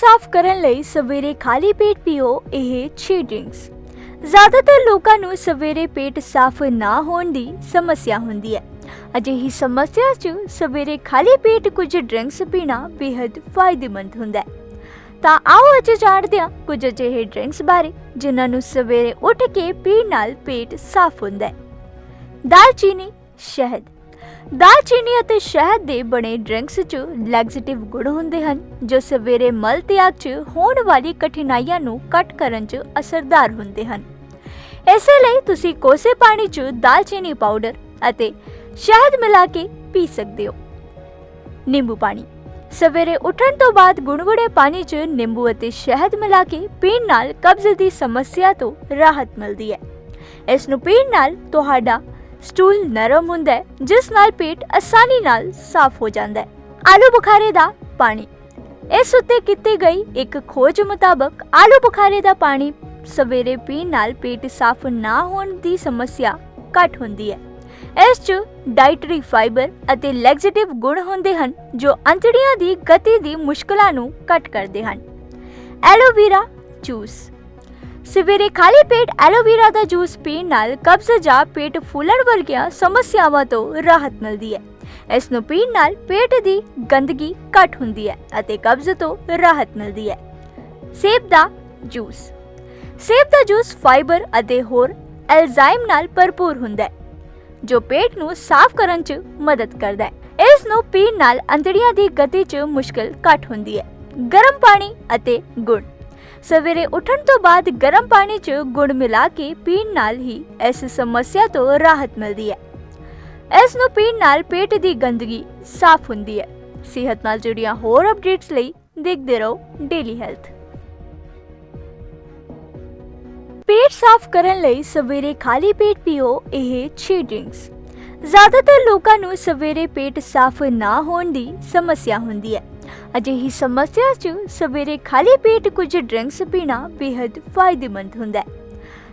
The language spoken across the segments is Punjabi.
ਸਾਫ਼ ਕਰਨ ਲਈ ਸਵੇਰੇ ਖਾਲੀ ਪੇਟ ਪੀਓ, ਇਹ 6 ਡਰਿੰਕਸ। ਜ਼ਿਆਦਾਤਰ ਲੋਕਾਂ ਨੂੰ ਸਵੇਰੇ ਪੇਟ ਸਾਫ਼ ਨਾ ਹੋਣ ਦੀ ਸਮੱਸਿਆ ਹੁੰਦੀ ਹੈ। ਅਜਿਹੀ ਸਮੱਸਿਆ 'ਚ ਸਵੇਰੇ ਖਾਲੀ ਪੇਟ ਕੁਝ ਡਰਿੰਕਸ ਪੀਣਾ ਬੇहद ਫਾਇਦੇਮੰਦ ਹੁੰਦਾ ਹੈ। ਤਾਂ ਆਓ ਅੱਜ ਜਾਣਦੇ ਹਾਂ ਕੁਝ ਅਜਿਹੇ ਡਰਿੰਕਸ ਬਾਰੇ, ਜਿਨ੍ਹਾਂ ਨੂੰ ਸਵੇਰੇ ਉੱਠ ਕੇ ਪੀਣ ਨਾਲ ਪੇਟ ਸਾਫ਼ ਹੁੰਦਾ ਹੈ। ਦਾਲਚੀਨੀ ਸ਼ਹਿਦ। ਦਾਲਚੀਨੀ ਅਤੇ ਸ਼ਹਿਦ ਦੇ ਬਣੇ ਡਰਿੰਕਸ 'ਚ ਲੈਗਜ਼ੇਟਿਵ ਗੁਣ ਹੁੰਦੇ ਹਨ, ਜੋ ਸਵੇਰੇ ਮਲ ਤਿਆਗ 'ਚ ਹੋਣ ਵਾਲੀ ਕਠਿਨਾਈਆਂ ਨੂੰ ਕੱਟ ਕਰਨ 'ਚ ਅਸਰਦਾਰ ਹੁੰਦੇ ਹਨ। ਇਸੇ ਲਈ ਤੁਸੀਂ ਕੋਸੇ ਪਾਣੀ 'ਚ ਦਾਲਚੀਨੀ ਪਾਊਡਰ ਅਤੇ ਸ਼ਹਿਦ ਮਿਲਾ ਕੇ ਪੀ ਸਕਦੇ ਹੋ। ਨਿੰਬੂ ਪਾਣੀ। ਸਵੇਰੇ ਉੱਠਣ ਤੋਂ ਬਾਅਦ ਗੁਣਗੁਣੇ ਪਾਣੀ 'ਚ ਨਿੰਬੂ ਅਤੇ ਸ਼ਹਿਦ ਮਿਲਾ ਕੇ ਪੀਣ ਨਾਲ ਕਬਜ਼ ਦੀ ਸਮੱਸਿਆ ਤੋਂ ਰਾਹਤ ਮਿਲਦੀ ਹੈ। ਇਸ ਨੂੰ ਪੀਣ ਨਾਲ ਤੁਹਾਡਾ ਸਟੂਲ ਨਰਮ ਹੁੰਦਾ ਹੈ, ਜਿਸ ਨਾਲ ਪੇਟ ਆਸਾਨੀ ਨਾਲ ਸਾਫ਼ ਹੋ ਜਾਂਦਾ ਹੈ। ਆਲੂ ਬੁਖਾਰੇ ਦਾ ਪਾਣੀ। ਇਸ ਉੱਤੇ ਕੀਤੀ ਗਈ ਇੱਕ ਖੋਜ ਮੁਤਾਬਕ ਆਲੂ ਬੁਖਾਰੇ ਦਾ ਪਾਣੀ ਸਵੇਰੇ ਪੀਣ ਨਾਲ ਪੇਟ ਸਾਫ਼ ਨਾ ਹੋਣ ਦੀ ਸਮੱਸਿਆ ਘੱਟ ਹੁੰਦੀ ਹੈ। ਇਸ 'ਚ ਡਾਈਟਰੀ ਫਾਈਬਰ ਅਤੇ ਲੈਗਜ਼ੇਟਿਵ ਗੁਣ ਹੁੰਦੇ ਹਨ, ਜੋ ਅੰਤੜੀਆਂ ਦੀ ਗਤੀ ਦੀ ਮੁਸ਼ਕਲਾਂ ਨੂੰ ਘੱਟ ਕਰਦੇ ਹਨ। ਐਲੋਵੇਰਾ ਜੂਸ ਸਵੇਰੇ ਖਾਲੀ ਪੇਟ ਐਲੋਵੇਰਾ ਦਾ ਜੂਸ ਪੀਣ ਨਾਲ ਕਬਜ਼ ਜਾਂ ਪੇਟ ਫੁੱਲਣ ਵਰਗੀਆਂ ਸਮੱਸਿਆਵਾਂ ਤੋਂ ਰਾਹਤ ਮਿਲਦੀ ਹੈ। ਇਸ ਨੂੰ ਪੀਣ ਨਾਲ ਪੇਟ ਦੀ ਗੰਦਗੀ ਘੱਟ ਹੁੰਦੀ ਹੈ ਅਤੇ ਕਬਜ਼ ਤੋਂ ਰਾਹਤ ਮਿਲਦੀ ਹੈ। ਸੇਬ ਦਾ ਜੂਸ। ਸੇਬ ਦਾ ਜੂਸ ਫਾਈਬਰ ਅਤੇ ਹੋਰ ਐਲਜ਼ਾਈਮ ਨਾਲ ਭਰਪੂਰ ਹੁੰਦਾ ਹੈ, ਜੋ ਪੇਟ ਨੂੰ ਸਾਫ਼ ਕਰਨ 'ਚ ਮਦਦ ਕਰਦਾ ਹੈ। ਇਸ ਨੂੰ ਪੀਣ ਨਾਲ ਅੰਤੜੀਆਂ ਦੀ ਗਤੀ 'ਚ ਮੁਸ਼ਕਲ ਘੱਟ ਹੁੰਦੀ ਹੈ। ਗਰਮ ਪਾਣੀ ਅਤੇ ਗੁੜ। ਸਵੇਰੇ ਉੱਠਣ ਤੋਂ ਬਾਅਦ ਗਰਮ ਪਾਣੀ 'ਚ ਗੁੜ ਮਿਲਾ ਕੇ ਪੀਣ ਨਾਲ ਹੀ ਇਸ ਸਮੱਸਿਆ ਤੋਂ ਰਾਹਤ ਮਿਲਦੀ ਹੈ। ਇਸ ਨੂੰ ਪੀਣ ਨਾਲ ਪੇਟ ਦੀ ਗੰਦਗੀ ਸਾਫ਼ ਹੁੰਦੀ ਹੈ। ਸਿਹਤ ਨਾਲ ਜੁੜੀਆਂ ਹੋਰ ਅਪਡੇਟਸ ਲਈ ਦੇਖਦੇ ਰਹੋ ਡੇਲੀ ਹੈਲਥ ਪੇਟ ਸਾਫ਼ ਕਰਨ ਲਈ ਸਵੇਰੇ ਖਾਲੀ ਪੇਟ ਪੀਓ ਇਹ 6 ਡਰਿੰਕਸ। ਜ਼ਿਆਦਾਤਰ ਲੋਕਾਂ ਨੂੰ ਸਵੇਰੇ ਪੇਟ ਸਾਫ਼ ਨਾ ਹੋਣ ਦੀ ਸਮੱਸਿਆ ਹੁੰਦੀ ਹੈ। ਅਜਿਹੀ ਸਮੱਸਿਆ 'ਚ ਸਵੇਰੇ ਖਾਲੀ ਪੇਟ ਕੁਝ ਡਰਿੰਕਸ ਪੀਣਾ ਬੇहद ਫਾਇਦੇਮੰਦ ਹੁੰਦਾ ਹੈ।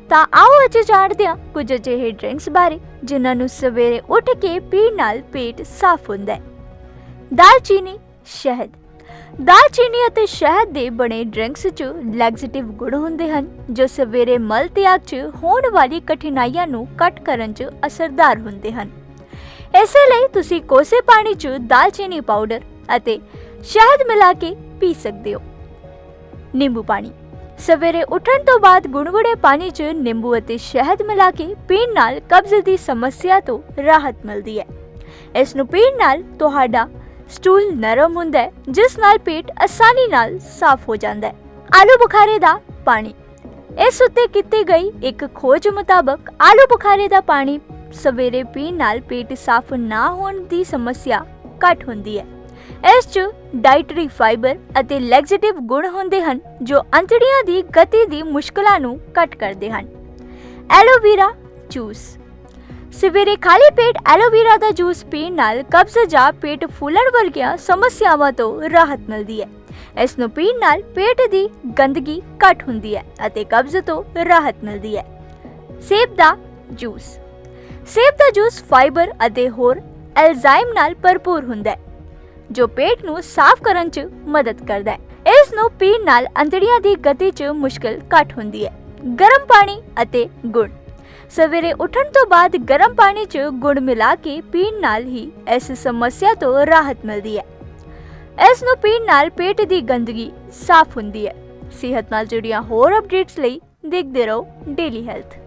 ਤਾਂ ਆਓ ਅੱਜ ਜਾਣਦੇ ਹਾਂ ਕੁਝ ਅਜਿਹੇ ਡਰਿੰਕਸ ਬਾਰੇ, ਜਿਨ੍ਹਾਂ ਨੂੰ ਸਵੇਰੇ ਉੱਠ ਕੇ ਪੀਣ ਨਾਲ ਪੇਟ ਸਾਫ਼ ਹੁੰਦਾ ਹੈ। ਦਾਲਚੀਨੀ ਸ਼ਹਿਦ। ਦਾਲਚੀਨੀ ਅਤੇ ਸ਼ਹਿਦ ਦੇ ਬਣੇ ਡਰਿੰਕਸ 'ਚ ਲੈਗਜ਼ੇਟਿਵ ਗੁਣ ਹੁੰਦੇ ਹਨ, ਜੋ ਸਵੇਰੇ ਮਲ ਤਿਆਗ 'ਚ ਹੋਣ ਵਾਲੀ ਕਠਿਨਾਈਆਂ ਨੂੰ ਘੱਟ ਕਰਨ 'ਚ ਅਸਰਦਾਰ ਹੁੰਦੇ ਹਨ। ਇਸੇ ਲਈ ਤੁਸੀਂ ਕੋਸੇ ਪਾਣੀ 'ਚ ਦਾਲਚੀਨੀ ਪਾਊਡਰ ਅਤੇ ਸ਼ਹਿਦ ਮਿਲਾ ਕੇ ਪੀ ਸਕਦੇ ਹੋ। ਨਿੰਬੂ ਪਾਣੀ। ਸਵੇਰੇ ਉੱਠਣ ਤੋਂ ਬਾਅਦ ਗੁਣਗੁਣੇ ਪਾਣੀ 'ਚ ਨਿੰਬੂ ਅਤੇ ਸ਼ਹਿਦ ਮਿਲਾ ਕੇ ਪੀਣ ਨਾਲ ਕਬਜ਼ ਦੀ ਸਮੱਸਿਆ ਤੋਂ ਰਾਹਤ ਮਿਲਦੀ ਹੈ। ਇਸ ਨੂੰ ਪੀਣ ਨਾਲ ਤੁਹਾਡਾ ਸਟੂਲ ਨਰਮ ਹੁੰਦਾ ਹੈ, ਜਿਸ ਨਾਲ ਪੇਟ ਆਸਾਨੀ ਨਾਲ ਸਾਫ਼ ਹੋ ਜਾਂਦਾ ਹੈ। ਆਲੂ ਬੁਖਾਰੇ ਦਾ ਪਾਣੀ। ਇਸ ਉੱਤੇ ਕੀਤੀ ਗਈ ਇੱਕ ਖੋਜ ਮੁਤਾਬਕ ਆਲੂ ਬੁਖਾਰੇ ਦਾ ਪਾਣੀ ਸਵੇਰੇ ਪੀਣ ਨਾਲ ਪੇਟ ਸਾਫ਼ ਨਾ ਹੋਣ ਦੀ ਸਮੱਸਿਆ ਘੱਟ ਹੁੰਦੀ ਹੈ। ਇਸ 'ਚ ਡਾਈਟਰੀ ਫਾਈਬਰ ਅਤੇ ਲੈਗਜ਼ੇਟਿਵ ਗੁਣ ਹੁੰਦੇ ਹਨ, ਜੋ ਅੰਤੜੀਆਂ ਦੀ ਗਤੀ ਦੀ ਮੁਸ਼ਕਲਾਂ ਨੂੰ ਘੱਟ ਕਰਦੇ ਹਨ। ਐਲੋਵੇਰਾ ਜੂਸ ਸਵੇਰੇ ਖਾਲੀ ਪੇਟ ਐਲੋਵੇਰਾ ਦਾ ਜੂਸ ਪੀਣ ਨਾਲ ਕਬਜ਼ ਜਾਂ ਪੇਟ ਫੁੱਲਣ ਵਰਗੀਆਂ ਸਮੱਸਿਆਵਾਂ ਤੋਂ ਰਾਹਤ ਮਿਲਦੀ ਹੈ। ਇਸ ਨੂੰ ਪੀਣ ਨਾਲ ਪੇਟ ਦੀ ਗੰਦਗੀ ਘੱਟ ਹੁੰਦੀ ਹੈ ਅਤੇ ਕਬਜ਼ ਤੋਂ ਰਾਹਤ ਮਿਲਦੀ ਹੈ। ਸੇਬ ਦਾ ਜੂਸ। ਸੇਬ ਦਾ ਜੂਸ ਫਾਈਬਰ ਅਤੇ ਹੋਰ ਐਲਜ਼ਾਈਮ ਨਾਲ ਭਰਪੂਰ ਹੁੰਦਾ ਹੈ, ਜੋ ਪੇਟ ਨੂੰ ਸਾਫ਼ ਕਰਨ 'ਚ ਮਦਦ ਕਰਦਾ ਹੈ। ਇਸ ਨੂੰ ਪੀਣ ਨਾਲ ਅੰਤੜੀਆਂ ਦੀ ਗਤੀ 'ਚ ਮੁਸ਼ਕਲ ਘੱਟ ਹੁੰਦੀ ਹੈ। ਗਰਮ ਪਾਣੀ ਅਤੇ ਗੁੜ। ਸਵੇਰੇ ਉੱਠਣ ਤੋਂ ਬਾਅਦ ਗਰਮ ਪਾਣੀ 'ਚ ਗੁੜ ਮਿਲਾ ਕੇ ਪੀਣ ਨਾਲ ਹੀ ਇਸ ਸਮੱਸਿਆ ਤੋਂ ਰਾਹਤ ਮਿਲਦੀ ਹੈ। ਇਸ ਨੂੰ ਪੀਣ ਨਾਲ ਪੇਟ ਦੀ ਗੰਦਗੀ ਸਾਫ਼ ਹੁੰਦੀ ਹੈ। ਸਿਹਤ ਨਾਲ ਜੁੜੀਆਂ ਹੋਰ ਅਪਡੇਟਸ ਲਈ ਦੇਖਦੇ ਰਹੋ ਡੇਲੀ ਹੈਲਥ